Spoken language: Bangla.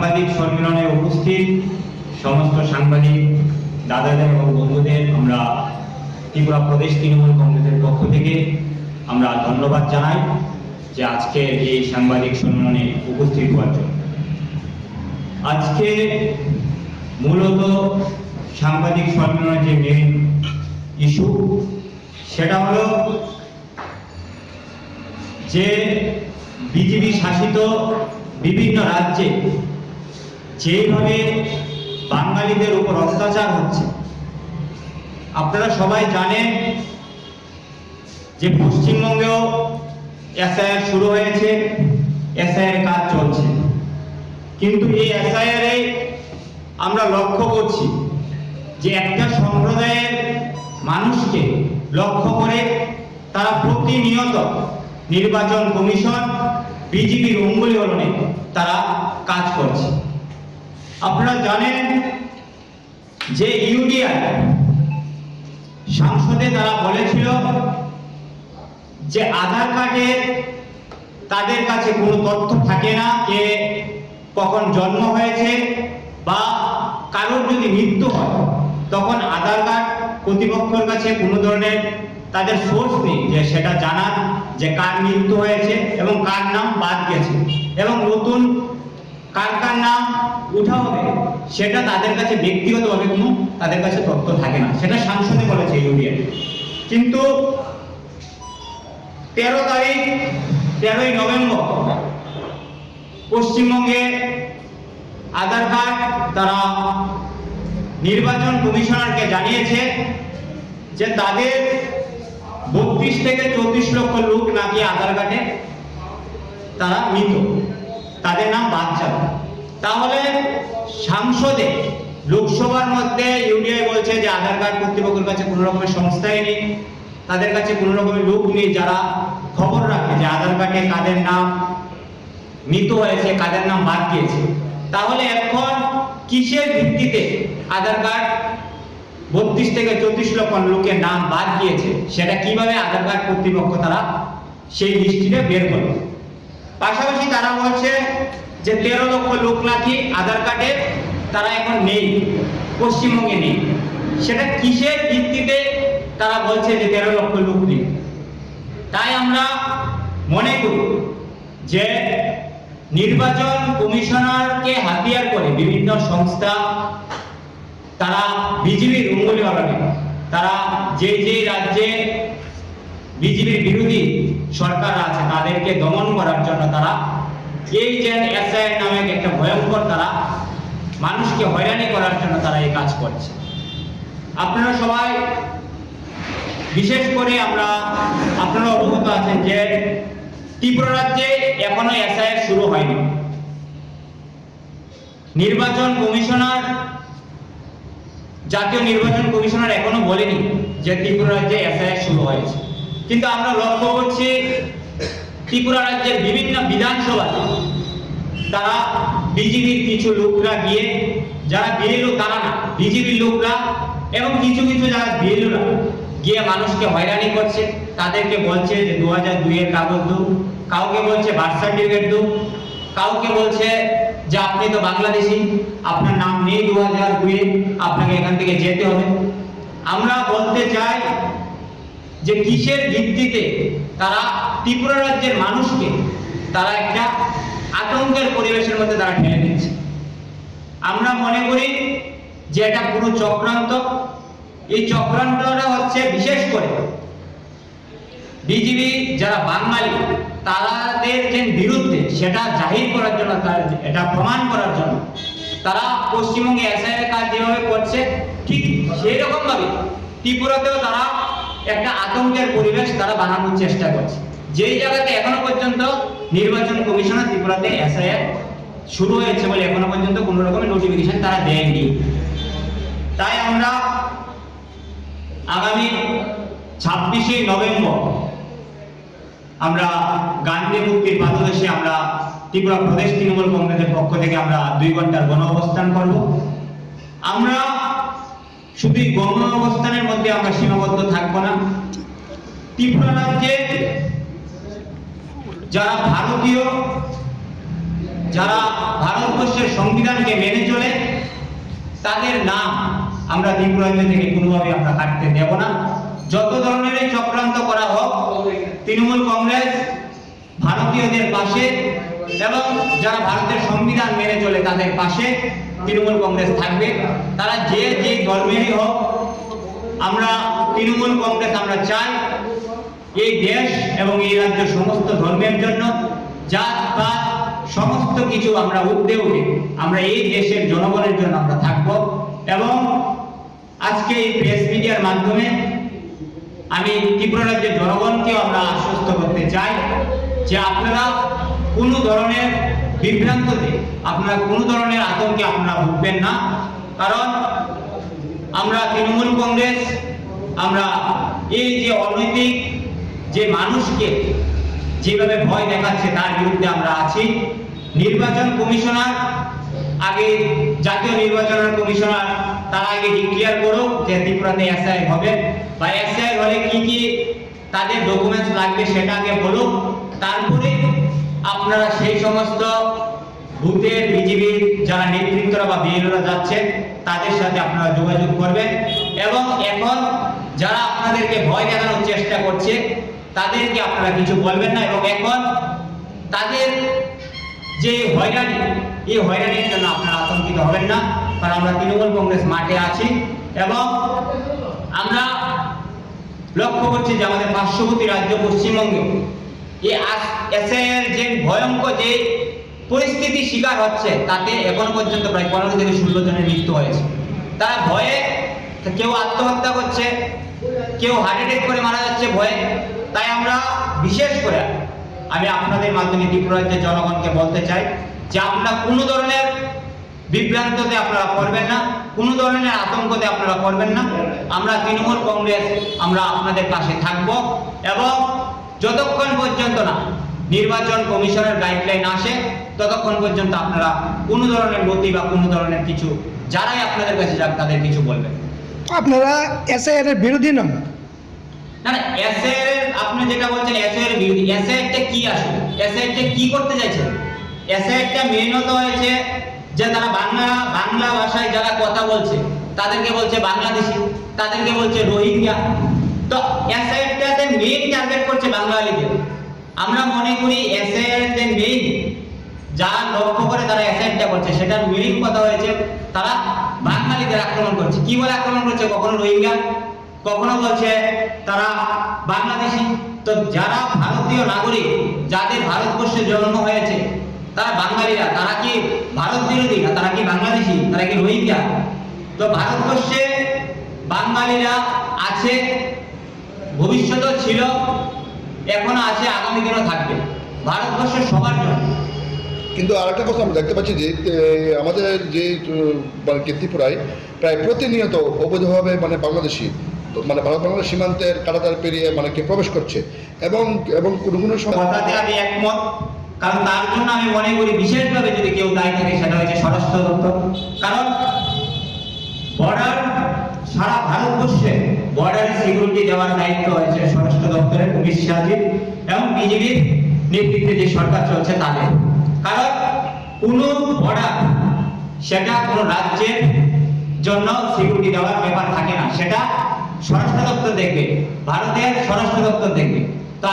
সাংবাদিক সম্মেলনে উপস্থিত সমস্ত সাংবাদিক দাদাদের এবং বন্ধুদের, আমরা ত্রিপুরা প্রদেশ তৃণমূল কংগ্রেসের পক্ষ থেকে আমরা ধন্যবাদ জানাই যে আজকে এই সাংবাদিক সম্মেলনে উপস্থিত হওয়ার জন্য। আজকে মূলত সাংবাদিক সম্মেলনের যে মেন ইস্যু সেটা হলো যে বিজেপি শাসিত বিভিন্ন রাজ্যে যেভাবে বাঙালিদের উপর অত্যাচার হচ্ছে, আপনারা সবাই জানেন যে পশ্চিমবঙ্গেও এসআইআর শুরু হয়েছে, এসআইআর কাজ চলছে। কিন্তু এই এসআইআর আমরা লক্ষ্য করছি যে একটা সম্প্রদায়ের মানুষকে লক্ষ্য করে তারা প্রতিনিয়ত নির্বাচন কমিশন, বিজেপির অঙ্গুলি হলনে তারা কাজ করছে। আপনারা জানেন যে ইউডিআই সংসদে তারা বলেছিল যে আধার কার্ডে তাদের কাছে কোনো তথ্য থাকে না কে কখন জন্ম হয়েছে বা কারোর যদি মৃত্যু হয়, তখন আধার কার্ড কর্তৃপক্ষের কাছে কোনো ধরনের তাদের সোর্স নেই যে সেটা জানার যে কার মৃত্যু হয়েছে এবং কার নাম বাদ গেছে। এবং নতুন কার কার নাম উঠা হবে, সেটা তাদের কাছে ব্যক্তিগতভাবে কোনো তাদের কাছে তথ্য থাকে না। সেটা সাংসদে বলেছে ইউডিএ কিন্তু তেরো তারিখ, তেরোই নভেম্বর, পশ্চিমবঙ্গে আধার কার্ড তারা নির্বাচন কমিশনারকে জানিয়েছে যে তাদের বত্রিশ থেকে চৌত্রিশ লক্ষ লোক নাকি আধার কার্ডে তারা মৃত। তাদের নাম বাদ বাচ্চা তাহলে সাংসদে লোকসভার মধ্যে ইউডিআই বলছে যে আধার কার্ড কর্তৃপক্ষের কাছে কোনো রকমের সংস্থাই নেই, তাদের কাছে কোনো রকমের লোক নেই যারা খবর রাখে যে আধার কার্ডে কাদের নাম মৃত হয়েছে, কাদের নাম বাদ গিয়েছে। তাহলে এখন কিসের ভিত্তিতে আধার কার্ড বত্রিশ থেকে চৌত্রিশ লক্ষ লোকের নাম বাদ গিয়েছে, সেটা কীভাবে আধার কার্ড কর্তৃপক্ষ তারা সেই লিস্টিটা বের করবে? পাশাপাশি তারা বলছে যে তেরো লক্ষ লোক নাকি আধার কার্ডে তারা এখন নেই, পশ্চিমবঙ্গে নেই। সেটা কিসের ভিত্তিতে তারা বলছে যে তেরো লক্ষ লোক নেই? তাই আমরা মনে করি যে নির্বাচন কমিশনারকে হাতিয়ার করে বিভিন্ন সংস্থা, তারা বিজেপির অঙ্গুলি বাড়াবে তারা যে যে রাজ্যে বিজেপির বিরোধী সরকার আছে, তাদেরকে দমন করার জন্য তারা এই যে এসআই নামে একটা ভয়ঙ্কর তারা মানুষকে হয়রানি করার জন্য তারা এই কাজ করছে। আপনারা সবাই, বিশেষ করে আমরা আপনারা অবগত আছেন যে ত্রিপুরা রাজ্যে এখনও এসআইআর শুরু হয়নি। নির্বাচন কমিশনার, জাতীয় নির্বাচন কমিশনার এখনও বলেনি যে ত্রিপুরা রাজ্যে এসআইআর শুরু হয়েছে। কিন্তু আমরা লক্ষ্য করছি ত্রিপুরা রাজ্যের বিভিন্ন বিধানসভাতে তারা বিজেপির কিছু লোকরা গিয়ে, যারা বিএলও তারা না, বিজেপির লোকরা এবং কিছু কিছু যারা বিএলওরা গিয়ে মানুষকে হয়রানি করছে। তাদেরকে বলছে যে দু হাজার দুইয়ের কাগজ দু কাউকে বলছে বার্থ সার্টিফিকেট দু কাউকে বলছে যে আপনি তো বাংলাদেশি, আপনার নাম নেই দু হাজার দুয়ে আপনাকে এখান থেকে যেতে হবে। আমরা বলতে চাই যে কিসের ভিত্তিতে তারা ত্রিপুরা রাজ্যের মানুষকে তারা একটা আতঙ্কের পরিবেশের মধ্যে তারা ঠেলে দিচ্ছে। আমরা মনে করি যে এটা পুরো চক্রান্ত। এই চক্রান্তটা হচ্ছে বিশেষ করে বিজেপি যারা বাঙালি তাদের যে বিরুদ্ধে সেটা জাহির করার জন্য, তার এটা প্রমাণ করার জন্য তারা পশ্চিমবঙ্গে এসআইয়ের কাজ যেভাবে করছে, ঠিক সেই রকমভাবে ত্রিপুরাতেও তারা একটা আতঙ্কের পরিবেশ তারা বানানোর চেষ্টা করছে। যেই জায়গাতে এখনও পর্যন্ত নির্বাচন কমিশনার ত্রিপুরাতে এসআইআর শুরু হয়েছে বলে এখনও পর্যন্ত কোনো রকমের নোটিফিকেশন তারা দেয়নি। তাই আমরা আগামী ছাব্বিশে নভেম্বর আমরা গান্ধী মুক্তির পাদদেশে আমরা ত্রিপুরা প্রদেশ তৃণমূল কংগ্রেসের পক্ষ থেকে আমরা দুই ঘণ্টার গণ অবস্থান করব। আমরা শুধু গণ অবস্থানের মধ্যে আমরা সীমাবদ্ধ থাকব না। ত্রিপুরা রাজ্যে যারা ভারতীয়, যারা ভারতবর্ষের সংবিধানকে মেনে চলে, তাদের নাম আমরা ত্রিপুরাজ্য থেকে কোনোভাবে আমরা কাটতে দেব না। যত ধরনের চক্রান্ত করা হোক, তৃণমূল কংগ্রেস, ভারতীয়দের পাশে এবং যারা ভারতের সংবিধান মেনে চলে তাদের পাশে তৃণমূল কংগ্রেস থাকবে। তারা যে যে ধর্মেরই হোক, আমরা তৃণমূল কংগ্রেস আমরা চাই। এই দেশ এবং এই রাজ্য সমস্ত ধর্মের জন্য, জাত, পাত, সমস্ত কিছু আমরা উঠতে উঠে আমরা এই দেশের জনগণের জন্য আমরা থাকব। এবং আজকে এই প্রেস মিডিয়ার মাধ্যমে আমি ত্রিপুরা রাজ্যের জনগণকেও আমরা আশ্বস্ত করতে চাই যে আপনারা কোনো ধরনের বিভ্রান্ততে আপনারা কোনো ধরনের আতঙ্কে আপনারা ভুগবেন না। কারণ আমরা তৃণমূল কংগ্রেস, আমরা এই যে অনৈতিক যে মানুষকে যেভাবে ভয় দেখাচ্ছে তার বিরুদ্ধে আমরা আছি। নির্বাচন কমিশনার, আগে জাতীয় নির্বাচন কমিশনার, তার আগে ডিক্লেয়ার করুক যে ত্রিপুরাতে এসআই হবে। বা এসআই হলে কি কি তাদের ডকুমেন্টস লাগবে সেটা আগে বলুক। তারপরে আপনারা সেই সমস্ত বুথের বিজেপির যারা নেতৃত্বরা বা বিএলওরা যাচ্ছে, তাদের সাথে আপনারা যোগাযোগ করবেন। এবং এখন যারা আপনাদেরকে ভয় দেখানোর চেষ্টা করছে, তাদেরকে আপনারা কিছু বলবেন না। এবং এখন তাদের যে হয়রানি, এই হয়রানির জন্য আপনারা আতঙ্কিত হবেন না, কারণ আমরা তৃণমূল কংগ্রেস মাঠে আছি। এবং আমরা লক্ষ্য করছি যে আমাদের পার্শ্ববর্তী রাজ্য পশ্চিমবঙ্গে এই এসআইয়ের যে ভয়ঙ্কর যে পরিস্থিতি শিকার হচ্ছে তাতে এখন পর্যন্ত প্রায় পনেরো থেকে ষোলো জনের মৃত্যু হয়েছে। তারা ভয়ে কেউ আত্মহত্যা করছে, কেউ হার্ট অ্যাটাক করে মারা যাচ্ছে ভয়ে। তাই আমরা বিশেষ করে আমি আপনাদের মাধ্যমে ত্রিপুরা রাজ্যের জনগণকে বলতে চাই যে আপনারা কোনো ধরনের বিভ্রান্ততে আপনারা করবেন না, কোনো ধরনের আতঙ্কতে আপনারা করবেন না। আমরা তৃণমূল কংগ্রেস, আমরা আপনাদের পাশে থাকব এবং যতক্ষণ পর্যন্ত না নির্বাচন কমিশনের গাইডলাইন আসে ততক্ষণ পর্যন্ত আপনারা কোনো ধরনের গতি বা কোনো ধরনের কিছু যারাই আপনাদের কাছে যাক তাদের কিছু বলবেন। আপনারা এসআইআর এর বিরোধী নন। না না এসএর আপনি যেটা বলছেন এসএর বিরোধী এসএরটা কি আসলে? এসএরটা কি করতে চাইছেন এসএরটা মেনত হয়েছে যে তারা বাংলা বাংলা ভাষায় যারা কথা বলছে তাদেরকে বলছে বাংলাদেশি তাদেরকে বলছে রোহিঙ্গা। তো এসআইআর এসএরটাতে মেইন টার্গেট করছে বাঙালিদের আমরা মনে করি এসএর যে মেইন যারা লক্ষ্য করে তারা অ্যাসাইনটা করছে। সেটার মেইন কথা হয়েছে, তারা বাঙালিদের আক্রমণ করছে। কি বলে আক্রমণ করছে? কখনো রোহিঙ্গা, কখনো বলছে তারা বাংলাদেশি। তো যারা ভারতীয় নাগরিক, যাদের ভারতবর্ষে জন্ম হয়েছে, তারা বাঙালিরা, তারা কি ভারত বিরোধী? না, তারা কি বাংলাদেশি? তারা কি রোহিঙ্গা? তো ভারতবর্ষে বাঙালিরা আছে, ভবিষ্যতেও ছিল, এখনও আছে, আগামী দিনও থাকবে। ভারতবর্ষের সবার জন্য। কিন্তু আরেকটা কথা আমরা দেখতে পাচ্ছি যে আমাদের যে মানে কি ত্রিপুরায় প্রায় প্রতিনিয়ত অবৈধভাবে মানে বাংলাদেশি মানে ভারত বাংলাদেশ সীমান্তের কাটাতার পেরিয়ে মানে কে প্রবেশ করছে এবং এবং কোনো কোনো সময় আমি একমত, কারণ তার জন্য আমি মনে করি বিশেষভাবে যদি কেউ দায়ী থাকে সেটা হচ্ছে স্বরাষ্ট্র দপ্তর। কারণ বর্ডার সারা ভারতবর্ষে বর্ডারে সিকিউরিটি দেওয়ার দায়িত্ব হয়েছে স্বরাষ্ট্র দপ্তরের পুলিশ সাজিদ এবং বিজেপির নেতৃত্বে যে সরকার চলছে তাদের। কারণ কোনো বর্ডার সেটা কোনো রাজ্যের জন্য সিকিউরিটি দেওয়ার ব্যাপার থাকে না। সেটা স্বরাষ্ট্র দপ্তর দেখবে, ভারতের স্বরাষ্ট্র দপ্তর দেখবে। তো